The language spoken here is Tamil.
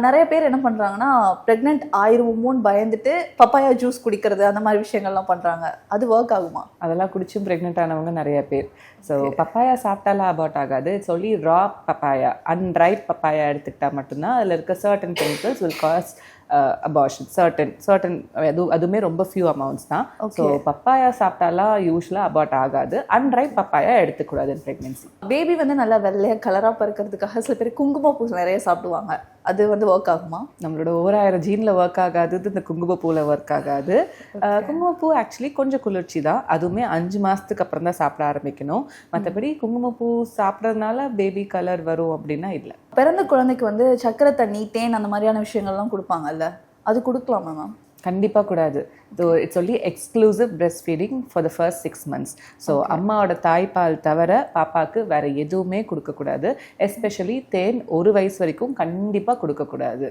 நிறைய பேர் என்ன பண்றாங்கன்னா பிரெக்னென்ட் ஆயிருவோமோன்னு பயந்துட்டு பப்பாயா ஜூஸ் குடிக்கிறது அந்த மாதிரி விஷயங்கள்லாம் பண்றாங்க. அது ஒர்க் ஆகுமா? அதெல்லாம் குடிச்சும் ப்ரெக்னென்ட் ஆனவங்க நிறைய பேர். ஸோ பப்பாயா சாப்பிட்டாலாம் அபார்ட் ஆகாது. சொல்லி ரா பப்பாயா அன்ரைப் பப்பாயா எடுத்துக்கிட்டா மட்டும்தான் அதில் இருக்க certain chemicals will cause abortion certain certain அது அதுவுமே ரொம்ப ஃபியூ அமௌண்ட்ஸ் தான் ஸோ பப்பாயா சாப்பிட்டாலாம் யூஸ்வலாக அபார்ட் ஆகாது. அன்ரைப் பப்பாயா எடுத்துக்கூடாது ப்ரெக்னென்சி பேபி வந்து நல்லா வெள்ளையா கலரா பறக்கிறதுக்காக சில பேர் குங்குமப்பூ நிறைய சாப்பிடுவாங்க. அது வந்து ஒர்க் ஆகுமா? நம்மளோட ஓராயிரம் ஜீனில் ஒர்க் ஆகாதது இந்த குங்குமப்பூவில் ஒர்க் ஆகாது. அஹ், குங்குமப்பூ ஆக்சுவலி கொஞ்சம் குளிர்ச்சி தான். அதுவுமே அஞ்சு மாதத்துக்கு அப்புறம் தான் சாப்பிட ஆரம்பிக்கணும். மற்றபடி குங்குமப்பூ சாப்பிட்றதுனால பேபி கலர் வரும் அப்படின்னா இல்லை. பிறந்த குழந்தைக்கு வந்து சக்கரை தண்ணி தேன் அந்த மாதிரியான விஷயங்கள்லாம் கொடுப்பாங்கல்ல? அது கொடுக்கலாமா மேம் கண்டிப்பாக கூடாது. So it's only exclusive breast feeding for the first six months so அம்மாவோட தாய்ப்பால் தவிர பாப்பாக்கு வேற எதுவுமே கொடுக்கக்கூடாது. எஸ்பெஷலி தேன் ஒரு வயசு வரைக்கும் கண்டிப்பாக கொடுக்கக்கூடாது.